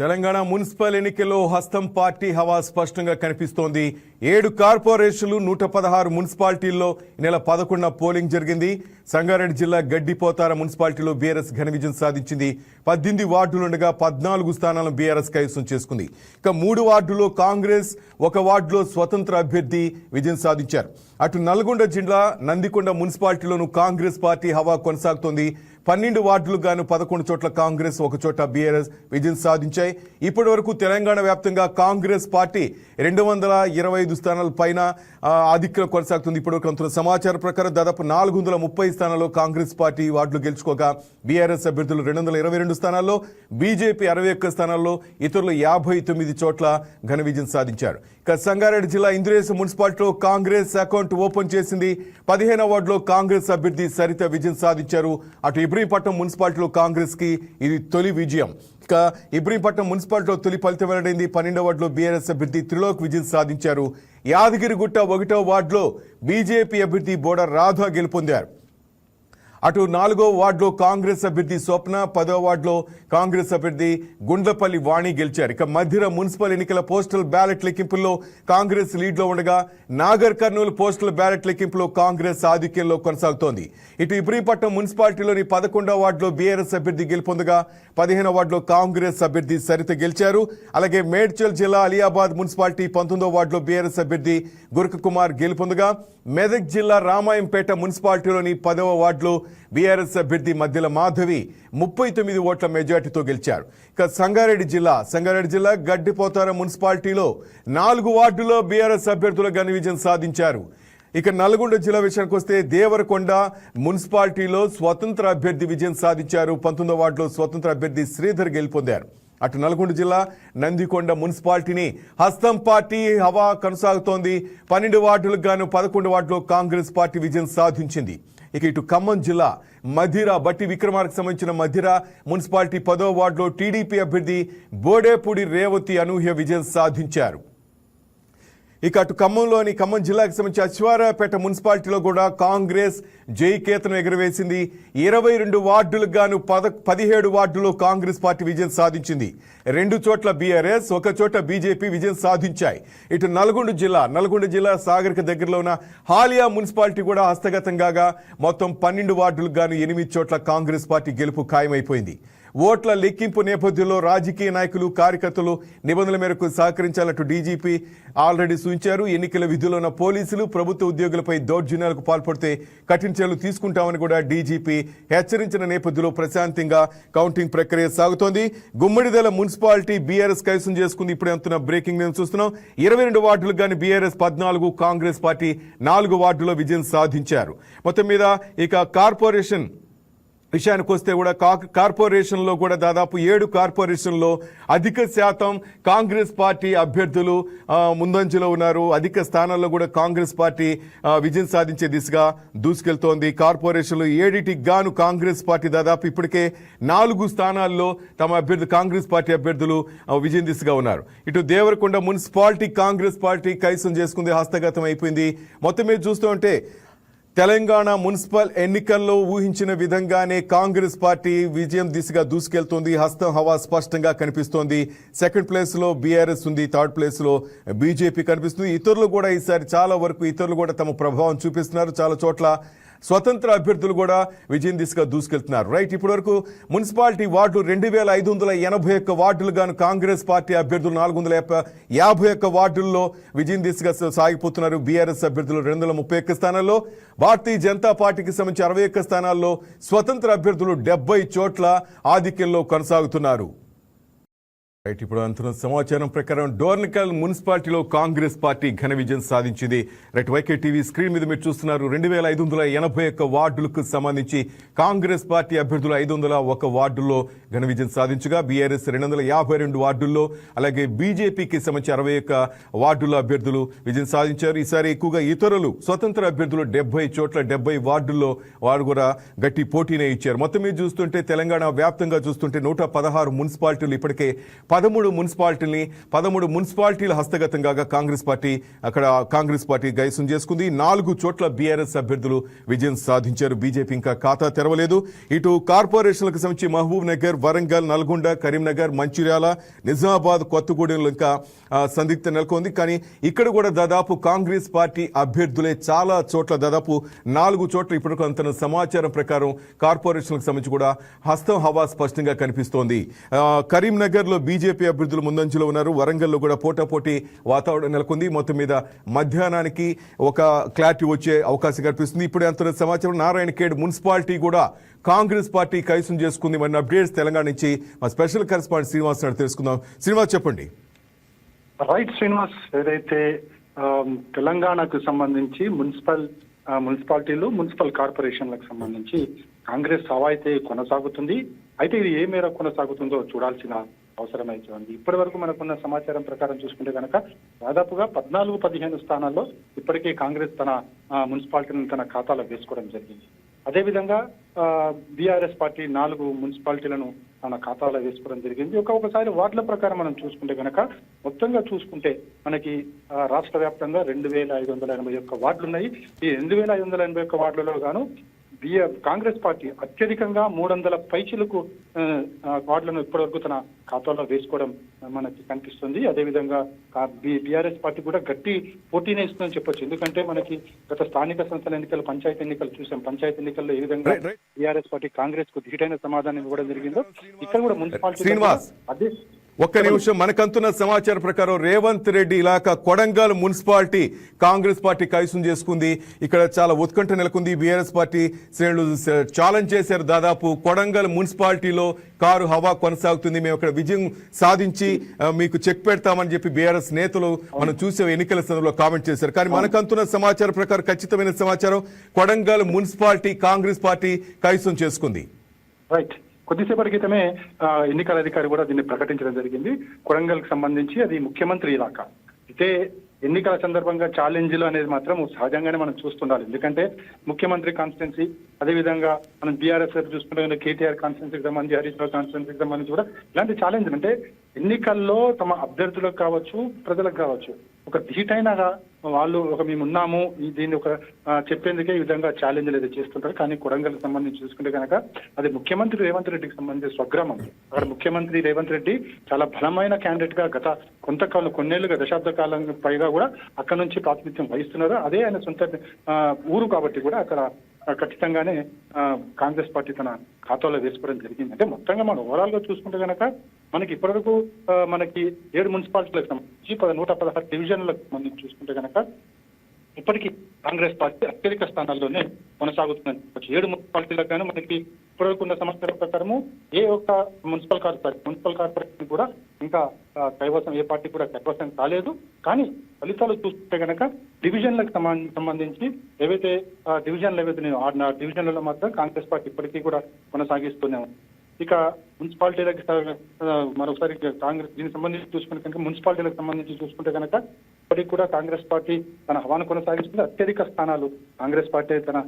Telangana municipal ఎన్నికల్లో హస్తం party హవా స్పష్టంగా కనిపిస్తోంది. ఏడు కార్పొరేషన్లు నూట పదహారు మున్సిపాలిటీల్లో నెల పదకొండున పోలింగ్ జరిగింది. సంగారెడ్డి జిల్లా గడ్డిపోతార మున్సిపాలిటీలో బీఆర్ఎస్ ఘన విజయం సాధించింది. పద్దెనిమిది వార్డులుండగా పద్నాలుగు స్థానాలను బీఆర్ఎస్ కైవసం చేసుకుంది. ఇక మూడు వార్డులో కాంగ్రెస్ ఒక వార్డులో స్వతంత్ర అభ్యర్థి విజయం సాధించారు. అటు నల్గొండ జిల్లా నందికొండ మున్సిపాలిటీలోనూ కాంగ్రెస్ పార్టీ హవా కొనసాగుతోంది. పన్నెండు వార్డులు గాను పదకొండు చోట్ల కాంగ్రెస్ ఒక చోట బీఆర్ఎస్ విజయం సాధించాయి. ఇప్పటి వరకు తెలంగాణ వ్యాప్తంగా కాంగ్రెస్ పార్టీ రెండు వందల ఇరవై ఐదు స్థానాల పైన ఆధిక్యం కొనసాగుతుంది. ఇప్పటివరకు అందుతున్న సమాచారం ప్రకారం దాదాపు నాలుగు వందల ముప్పై స్థానాల్లో కాంగ్రెస్ పార్టీ వార్డులు గెలుచుకోగా బీఆర్ఎస్ అభ్యర్థులు రెండు వందల ఇరవై రెండు స్థానాల్లో బీజేపీ అరవై ఒక్క స్థానాల్లో ఇతరులు యాభై తొమ్మిది చోట్ల ఘన విజయం సాధించారు. సంగారెడ్డి జిల్లా ఇంద్రేశ మున్సిపాలిటీలో కాంగ్రెస్ అకౌంట్ ఓపెన్ చేసింది. పదిహేనవ వార్డులో కాంగ్రెస్ అభ్యర్థి సరిత విజయం సాధించారు. అటు ఇబ్రహీంపట్నం మున్సిపాలిటీలో కాంగ్రెస్కి ఇది తొలి విజయం. ఇక ఇబ్రహీంపట్నం మున్సిపాలిటీలో తొలి ఫలితం వెల్లడైంది. పన్నెండవ వార్డులో బీఆర్ఎస్ అభ్యర్థి త్రిలోక్ విజయం సాధించారు. యాదగిరిగుట్ట ఒకటో వార్డులో బీజేపీ అభ్యర్థి బోడ రాధా గెలుపొందారు. అటు నాలుగో వార్డులో కాంగ్రెస్ అభ్యర్థి స్వప్న పదో వార్డులో కాంగ్రెస్ అభ్యర్థి గుండ్లపల్లి వాణి గెలిచారు. ఇక మధ్యర మున్సిపల్ ఎన్నికల పోస్టల్ బ్యాలెట్ లెక్కింపుల్లో కాంగ్రెస్ లీడ్లో ఉండగా నాగర్ కర్నూలు పోస్టల్ బ్యాలెట్ లెక్కింపులో కాంగ్రెస్ ఆధిక్యంలో కొనసాగుతోంది. ఇటు ఇబ్రిపట్నం మున్సిపాలిటీలోని పదకొండవ వార్డులో బీఆర్ఎస్ అభ్యర్థి గెలుపొందగా పదిహేనవ వార్డులో కాంగ్రెస్ అభ్యర్థి సరిత గెలిచారు. అలాగే మేడ్చల్ జిల్లా అలియాబాద్ మున్సిపాలిటీ పంతొమ్మిదో వార్డులో బీఆర్ఎస్ అభ్యర్థి గురక కుమార్ గెలుపొందగా. మెదక్ జిల్లా రామాయంపేట మున్సిపాలిటీలోని పదవ వార్డులో బీఆర్ఎస్ అభ్యర్థి మధ్యల మాధవి ముప్పై తొమ్మిది ఓట్ల మెజార్టీతో గెలిచారు. ఇక సంగారెడ్డి జిల్లా సంగారెడ్డి జిల్లా గడ్డిపోతార మున్సిపాలిటీలో నాలుగు వార్డులో బీఆర్ఎస్ అభ్యర్థులు ఘన విజయం సాధించారు. ఇక నల్గొండ జిల్లా విషయానికి వస్తే దేవరకొండ మున్సిపాలిటీలో స్వతంత్ర అభ్యర్థి విజయం సాధించారు. పంతొమ్మిదో వార్డులో స్వతంత్ర అభ్యర్థి శ్రీధర్ గెలుపొందారు అటు నల్గొండ జిల్లా నందికొండ మున్సిపాలిటీని హస్తం పార్టీ హవా కొనసాగుతోంది. పన్నెండు వార్డులకు గాను పదకొండు వార్డులో కాంగ్రెస్ పార్టీ విజయం సాధించింది. ఇక ఇటు ఖమ్మం జిల్లా మధిర బట్టి విక్రమార్కు సంబంధించిన మధిర మున్సిపాలిటీ పదో వార్డులో టీడీపీ అభ్యర్థి బోడేపూడి రేవతి అనూహ్య విజయం సాధించారు. ఇక అటు ఖమ్మంలోని ఖమ్మం జిల్లాకు సంబంధించి అశ్వారాపేట మున్సిపాలిటీలో కూడా కాంగ్రెస్ జైకేతను ఎగురవేసింది. ఇరవై రెండు వార్డులకు గాను పద పదిహేడు వార్డులో కాంగ్రెస్ పార్టీ విజయం సాధించింది. రెండు చోట్ల బీఆర్ఎస్ ఒక చోట బీజేపీ విజయం సాధించాయి. ఇటు నల్గొండ జిల్లా నల్గొండ జిల్లా సాగర్కి దగ్గరలో ఉన్న హాలియా మున్సిపాలిటీ కూడా హస్తగతం కాగా మొత్తం పన్నెండు వార్డులకు గాను ఎనిమిది చోట్ల కాంగ్రెస్ పార్టీ గెలుపు ఖాయమైపోయింది. ఓట్ల లెక్కింపు నేపథ్యంలో రాజకీయ నాయకులు కార్యకర్తలు నిబంధనల మేరకు సహకరించాలంటూ డీజీపీ ఆల్రెడీ సూచించారు. ఎన్నికల విధుల్లో ఉన్న పోలీసులు ప్రభుత్వ ఉద్యోగులపై దౌర్జన్యాలకు పాల్పడితే కఠిన చర్యలు తీసుకుంటామని కూడా డీజీపీ హెచ్చరించిన నేపథ్యంలో ప్రశాంతంగా కౌంటింగ్ ప్రక్రియ సాగుతోంది. గుమ్మడిదల మున్సిపాలిటీ బీఆర్ఎస్ కైసం చేసుకుంది. ఇప్పుడే అంతున్న బ్రేకింగ్ నేను చూస్తున్నాం. ఇరవై రెండు వార్డులకు కానీ బీఆర్ఎస్ పద్నాలుగు కాంగ్రెస్ పార్టీ నాలుగు వార్డులో విజయం సాధించారు. మొత్తం మీద ఇక కార్పొరేషన్ విషయానికి వస్తే కూడా కా- కార్పొరేషన్లో కూడా దాదాపు ఏడు కార్పొరేషన్లో అధిక శాతం కాంగ్రెస్ పార్టీ అభ్యర్థులు ముందంజలో ఉన్నారు. అధిక స్థానాల్లో కూడా కాంగ్రెస్ పార్టీ విజయం సాధించే దిశగా దూసుకెళ్తోంది. కార్పొరేషన్లు ఏడిటికి గాను కాంగ్రెస్ పార్టీ దాదాపు ఇప్పటికే నాలుగు స్థానాల్లో తమ అభ్యర్థి కాంగ్రెస్ పార్టీ అభ్యర్థులు విజయం దిశగా ఉన్నారు. ఇటు దేవరకొండ మున్సిపాలిటీ కాంగ్రెస్ పార్టీ కైసం చేసుకుంది హస్తగతం అయిపోయింది. మొత్తం మీద చూస్తూ ఉంటే తెలంగాణ మున్సిపల్ ఎన్నికల్లో ఊహించిన విధంగానే కాంగ్రెస్ పార్టీ విజయం దిశగా దూసుకెళ్తోంది. హస్తం హవా స్పష్టంగా కనిపిస్తోంది. సెకండ్ ప్లేస్లో బీఆర్ఎస్ ఉంది. థర్డ్ ప్లేస్లో బీజేపీ కనిపిస్తుంది. ఇతరులు కూడా ఈసారి చాలా వరకు ఇతరులు కూడా తమ ప్రభావం చూపిస్తున్నారు. చాలా చోట్ల స్వతంత్ర అభ్యర్థులు కూడా విజయం దిశగా దూసుకెళ్తున్నారు. రైట్ ఇప్పటి వరకు మున్సిపాలిటీ వార్డులు రెండు వేల ఐదు వందల ఎనభై ఒక్క వార్డులు గాను కాంగ్రెస్ పార్టీ అభ్యర్థులు నాలుగు వందల యాభై- యాభై ఒక్క వార్డుల్లో విజయం దిశగా సాగిపోతున్నారు. బీఆర్ఎస్ అభ్యర్థులు రెండు వందల ముప్పై ఒక్క స్థానాల్లో భారతీయ జనతా పార్టీకి సంబంధించి అరవై ఒక్క స్థానాల్లో స్వతంత్ర అభ్యర్థులు డెబ్బై చోట్ల ఆధిక్యంలో కొనసాగుతున్నారు. రైట్ ఇప్పుడు అంతున్న సమాచారం ప్రకారం డోర్నికల్ మున్సిపాలిటీలో కాంగ్రెస్ పార్టీ ఘన విజయం సాధించింది. రైట్ వైకే టీవీ స్క్రీన్ మీద మీరు చూస్తున్నారు రెండు వేల ఐదు వందల ఎనభై ఒక్క వార్డులకు సంబంధించి కాంగ్రెస్ పార్టీ అభ్యర్థులు ఐదు వందల ఒక వార్డుల్లో ఘన విజయం సాధించగా బీఆర్ఎస్ రెండు వందల యాభై రెండు వార్డుల్లో అలాగే బీజేపీకి సంబంధించి అరవై ఒక్క వార్డుల అభ్యర్థులు విజయం సాధించారు. ఈసారి ఎక్కువగా ఇతరులు స్వతంత్ర అభ్యర్థులు డెబ్బై చోట్ల డెబ్బై వార్డుల్లో వారు కూడా గట్టి పోటీనే ఇచ్చారు. మొత్తం మీద చూస్తుంటే తెలంగాణ వ్యాప్తంగా చూస్తుంటే నూట పదహారు మున్సిపాలిటీలు ఇప్పటికే పదమూడు మున్సిపాలిటీని పదమూడు మున్సిపాలిటీల హస్తగతం కాగా కాంగ్రెస్ పార్టీ అక్కడ కాంగ్రెస్ పార్టీ గైసం చేసుకుంది. నాలుగు చోట్ల బీఆర్ఎస్ అభ్యర్థులు విజయం సాధించారు. బీజేపీ ఇంకా ఖాతా తెరవలేదు. ఇటు కార్పొరేషన్లకు సంబంధించి మహబూబ్ నగర్ వరంగల్ నల్గొండ కరీంనగర్ మంచిర్యాల నిజామాబాద్ కొత్తగూడెంలో ఇంకా సందిగ్ధ నెలకొంది. కానీ ఇక్కడ కూడా దాదాపు కాంగ్రెస్ పార్టీ అభ్యర్థులే చాలా చోట్ల దాదాపు నాలుగు చోట్ల ఇప్పటికీ అంత సమాచారం ప్రకారం కార్పొరేషన్లకు సంబంధించి కూడా హస్తం హవా స్పష్టంగా కనిపిస్తోంది. కరీంనగర్లో బీజేపీ అభ్యర్థులు ముందంజలో ఉన్నారు. వరంగల్లో కూడా పోటాపోటీ వాతావరణం నెలకొంది. మొత్తం మీద మధ్యాహ్నానికి ఒక క్లారిటీ వచ్చే అవకాశం కనిపిస్తుంది. ఇప్పుడే అంత సమాచారం నారాయణ ఖేడ్ మున్సిపాలిటీ కూడా కాంగ్రెస్ పార్టీ కైసం చేసుకుంది. మన అప్డేట్స్ తెలంగాణ నుంచి మా స్పెషల్ కరెస్పాండెంట్ శ్రీనివాస్ నాయుడు తెలుసుకుందాం. శ్రీనివాస్ చెప్పండి. రైట్ శ్రీనివాస్ ఏదైతే తెలంగాణకు సంబంధించి మున్సిపల్ మున్సిపాలిటీలు మున్సిపల్ కార్పొరేషన్లకు సంబంధించి కాంగ్రెస్ హవా అయితే కొనసాగుతుంది. అయితే ఇది ఏ మేర కొనసాగుతుందో చూడాల్సిన అవసరమైతే ఉంది. ఇప్పటి వరకు మనకున్న సమాచారం ప్రకారం చూసుకుంటే కనుక దాదాపుగా పద్నాలుగు పదిహేను స్థానాల్లో ఇప్పటికే కాంగ్రెస్ తన ఆ, తన ఖాతాలో వేసుకోవడం జరిగింది. అదేవిధంగా బీఆర్ఎస్ పార్టీ నాలుగు మున్సిపాలిటీలను తన ఖాతాలో వేసుకోవడం జరిగింది. ఒక ఒకసారి వార్డుల ప్రకారం మనం చూసుకుంటే కనుక మొత్తంగా చూసుకుంటే మనకి రాష్ట్ర వ్యాప్తంగా రెండు వేల ఐదు వందల ఎనభై ఒక్క వార్డులు ఉన్నాయి ఈ రెండు వేల ఐదు వందల ఎనభై ఒక్క వార్డులలో గాను బిఆర్ కాంగ్రెస్ పార్టీ అత్యధికంగా మూడు వందల పైచిలకు వార్డులను ఇప్పటివరకు తన ఖాతాలో వేసుకోవడం మనకి కనిపిస్తుంది అదేవిధంగా బీఆర్ఎస్ పార్టీ కూడా గట్టి పోటీనే ఇస్తుందని చెప్పొచ్చు ఎందుకంటే మనకి గత స్థానిక సంస్థల ఎన్నికలు పంచాయతీ ఎన్నికలు చూసాం పంచాయతీ ఎన్నికల్లో ఏ విధంగా. బీఆర్ఎస్ పార్టీ కాంగ్రెస్కు ధీటైన సమాధానం ఇవ్వడం జరిగిందో ఇక్కడ కూడా మున్సిపాలిటీ. అదే ఒక్క నిమిషం మనకంతున్న సమాచారం ప్రకారం రేవంత్ రెడ్డి ఇలాకా కొడంగల్ మున్సిపాలిటీ కాంగ్రెస్ పార్టీ కైసం చేసుకుంది. ఇక్కడ చాలా ఉత్కంఠ నెలకొంది. బీఆర్ఎస్ పార్టీ శ్రేణులు ఛాలెంజ్ చేశారు. దాదాపు కొడంగల్ మున్సిపాలిటీలో కారు హవా కొనసాగుతుంది. మేము అక్కడ విజయం సాధించి మీకు చెక్ పెడతామని చెప్పి బీఆర్ఎస్ నేతలు మనం చూసే ఎన్నికల సందర్భంలో కామెంట్ చేశారు. కానీ మనకంతున్న సమాచారం ప్రకారం ఖచ్చితమైన సమాచారం కొడంగల్ మున్సిపాలిటీ కాంగ్రెస్ పార్టీ కైసం చేసుకుంది. రైట్ కొద్దిసేపటి క్రితమే ఆ, ఎన్నికల అధికారి కూడా దీన్ని ప్రకటించడం జరిగింది. కొడంగల్కి సంబంధించి అది ముఖ్యమంత్రి ఇలాకా. అయితే ఎన్నికల సందర్భంగా ఛాలెంజ్లు అనేది మాత్రం సహజంగానే మనం చూస్తుండాలి. ఎందుకంటే ముఖ్యమంత్రి కాన్స్టిట్యున్సీ అదేవిధంగా మనం బీఆర్ఎస్ చూసుకుంటే కేటీఆర్ కాన్స్టిట్యున్సీకి సంబంధించి హరీష్ రావు కాన్స్టిట్యున్సీకి సంబంధించి కూడా ఇలాంటి ఛాలెంజ్ అంటే ఎన్నికల్లో తమ అభ్యర్థులకు కావచ్చు ప్రజలకు కావచ్చు ఒక ధీటైనగా వాళ్ళు ఒక మేము ఉన్నాము దీన్ని ఒక చెప్పేందుకే ఈ విధంగా ఛాలెంజ్లు అయితే చేస్తుంటారు. కానీ కొడంగల్ సంబంధించి చూసుకుంటే కనుక అది ముఖ్యమంత్రి రేవంత్ రెడ్డికి సంబంధించి స్వగ్రామం. అక్కడ ముఖ్యమంత్రి రేవంత్ రెడ్డి చాలా బలమైన క్యాండిడేట్గా గత కొంతకాలం కొన్నేళ్ళుగా దశాబ్ద కాలం పైగా కూడా అక్కడ నుంచి ప్రాతినిధ్యం వహిస్తున్నారు. అదే ఆయన సొంత ఆ, ఊరు కాబట్టి కూడా అక్కడ ఖచ్చితంగానే ఆ, కాంగ్రెస్ పార్టీ తన ఖాతాలో వేసుకోవడం జరిగింది. అంటే మొత్తంగా మనం ఓవరాల్గా చూసుకుంటే కనుక మనకి ఇప్పటివరకు మనకి ఏడు మున్సిపాలిటీలకు సంబంధించి పద- నూట పదహారు డివిజన్లకు సంబంధించి చూసుకుంటే కనుక ఇప్పటికీ కాంగ్రెస్ పార్టీ అత్యధిక స్థానాల్లోనే కొనసాగుతుందని ఏడు మున్సిపాలిటీలకు గాను మనకి ఇప్పటివరకు ఉన్న సమస్యల ప్రకారము ఏ ఒక్క మున్సిపల్ కార్పొరేషన్ మున్సిపల్ కార్పొరేషన్ కూడా ఇంకా కైవసం ఏ పార్టీ కూడా కైవసం కాలేదు. కానీ ఫలితాలు చూస్తే కనుక డివిజన్లకు సంబంధించి ఏవైతే డివిజన్లు ఏవైతే ఉన్నాయో, ఆ డివిజన్లలో మాత్రం కాంగ్రెస్ పార్టీ ఇప్పటికీ కూడా కొనసాగిస్తూనే ఉంది. ఇక మున్సిపాలిటీలకు మరొకసారి కాంగ్రెస్ దీనికి సంబంధించి చూసుకుంటే కనుక మున్సిపాలిటీలకు సంబంధించి చూసుకుంటే కనుక ఇప్పటికి కూడా కాంగ్రెస్ పార్టీ తన హవాను కొనసాగిస్తుంది. అత్యధిక స్థానాలు కాంగ్రెస్ పార్టీ తన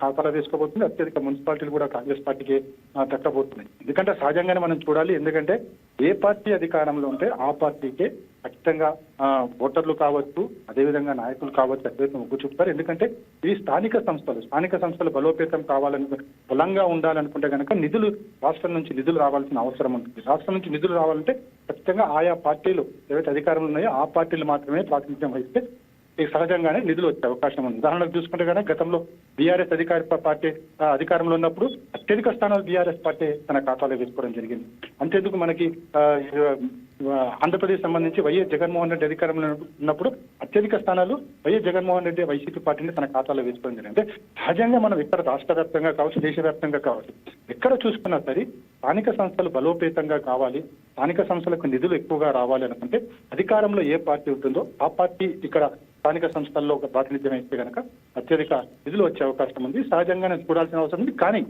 ఖాతాలో తీసుకోబోతుంది అత్యధిక మున్సిపాలిటీలు కూడా కాంగ్రెస్ పార్టీకి దక్కబోతున్నాయి ఎందుకంటే సహజంగానే మనం చూడాలి. ఎందుకంటే ఏ పార్టీ అధికారంలో ఉంటే ఆ పార్టీకే ఖచ్చితంగా ఓటర్లు కావచ్చు అదేవిధంగా నాయకులు కావచ్చు అభ్యర్థులు మొగ్గు చూపుతారు. ఎందుకంటే ఈ స్థానిక సంస్థలు స్థానిక సంస్థలు బలోపేతం కావాలని బలంగా ఉండాలనుకుంటే కనుక నిధులు రాష్ట్రం నుంచి నిధులు రావాల్సిన అవసరం ఉంటుంది. రాష్ట్రం నుంచి నిధులు రావాలంటే ఖచ్చితంగా ఆయా పార్టీలు ఏవైతే అధికారంలో ఉన్నాయో ఆ పార్టీలు మాత్రమే ప్రాతినిధ్యం వహిస్తే ఈ సహజంగానే నిధులు వచ్చే అవకాశం ఉంది. ఉదాహరణకు చూసుకుంటే కనుక గతంలో బీఆర్ఎస్ అధికార పార్టీ అధికారంలో ఉన్నప్పుడు అత్యధిక స్థానాలు బీఆర్ఎస్ పార్టీ తన ఖాతాలో వేసుకోవడం జరిగింది. అంతేందుకు మనకి ఆంధ్రప్రదేశ్ సంబంధించి వైఎస్ జగన్మోహన్ రెడ్డి అధికారంలో ఉన్నప్పుడు అత్యధిక స్థానాలు వైఎస్ జగన్మోహన్ రెడ్డి వైసీపీ పార్టీని తన ఖాతాలో వేసుకోవడం జరిగింది. సహజంగా మనం ఇక్కడ రాష్ట్ర వ్యాప్తంగా కావచ్చు దేశవ్యాప్తంగా కావచ్చు ఎక్కడ చూసుకున్నా సరే స్థానిక సంస్థలు బలోపేతంగా కావాలి స్థానిక సంస్థలకు నిధులు ఎక్కువగా రావాలి అనుకుంటే అధికారంలో ఏ పార్టీ ఉంటుందో ఆ పార్టీ ఇక్కడ స్థానిక సంస్థల్లో ఒక ప్రాతినిధ్యం అయితే కనుక అత్యధిక నిధులు వచ్చే అవకాశం ఉంది. సహజంగానే చూడాల్సిన అవసరం ఉంది. కానీ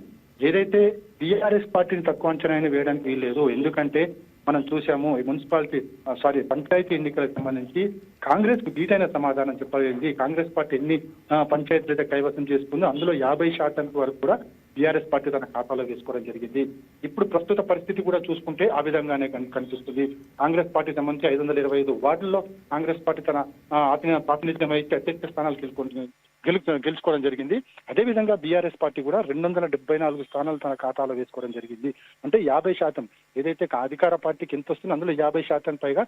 ఏదైతే టీఆర్ఎస్ పార్టీని తక్కువ అంచనా వేయడానికి వీల్లేదు ఎందుకంటే మనం చూసాము ఈ మున్సిపాలిటీ సారీ పంచాయతీ ఎన్నికలకు సంబంధించి కాంగ్రెస్కు ధీటైన సమాధానం చెప్పగలిగింది కాంగ్రెస్ పార్టీ ఎన్ని ఆ, పంచాయతీలు అయితే కైవసం చేసుకుందో అందులో యాభై శాతం వరకు కూడా బీఆర్ఎస్ పార్టీ తన ఖాతాలో వేసుకోవడం జరిగింది. ఇప్పుడు ప్రస్తుత పరిస్థితి కూడా చూసుకుంటే ఆ విధంగానే కనిపిస్తుంది. కాంగ్రెస్ పార్టీ సంబంధించి ఐదు వందల ఇరవై ఐదు వార్డుల్లో కాంగ్రెస్ పార్టీ తన ఆతి- ప్రాతినిధ్యం వహించి అత్యధిక స్థానాలు తీసుకుంటుంది గెలు గెలుచుకోవడం జరిగింది. అదేవిధంగా బీఆర్ఎస్ పార్టీ కూడా రెండు వందల డెబ్బై నాలుగు స్థానాలు తన ఖాతాలో వేసుకోవడం జరిగింది. అంటే యాభై శాతం ఏదైతే అధికార పార్టీకి ఎంత వస్తుందో అందులో యాభై శాతం పైగా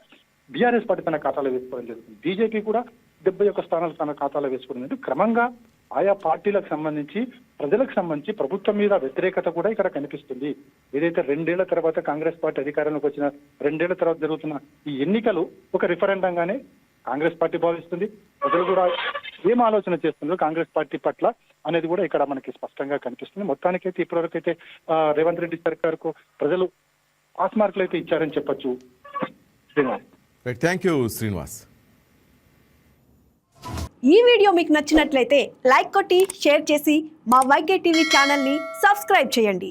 బీఆర్ఎస్ పార్టీ తన ఖాతాలో వేసుకోవడం జరిగింది. బీజేపీ కూడా డెబ్బై ఒక్క స్థానాలు తన ఖాతాలో వేసుకోవడం జరిగింది. క్రమంగా ఆయా పార్టీలకు సంబంధించి ప్రజలకు సంబంధించి ప్రభుత్వం మీద వ్యతిరేకత కూడా ఇక్కడ కనిపిస్తుంది. ఏదైతే రెండేళ్ళ తర్వాత కాంగ్రెస్ పార్టీ అధికారంలోకి వచ్చిన రెండేళ్ళ తర్వాత జరుగుతున్న ఈ ఎన్నికలు ఒక రిఫరెండంగానే కాంగ్రెస్ పార్టీ భావిస్తుంది. ప్రజలు కూడా ఏం ఆలోచన చేస్తుందో కాంగ్రెస్ పార్టీ పట్ల అనేది కూడా ఇక్కడ మనకి స్పష్టంగా కనిపిస్తుంది. మొత్తానికైతే ఇప్పటివరకు అయితే రేవంత్ రెడ్డి సర్కార్కు ప్రజలు పాస్ మార్కులు అయితే ఇచ్చారని చెప్పొచ్చు. శ్రీనివాస్. Thank you Srinivas. ఈ వీడియో మీకు నచ్చినట్లయితే లైక్ కొట్టి షేర్ చేసి మా వైకే టీవీ ఛానల్ని సబ్స్క్రైబ్ చేయండి.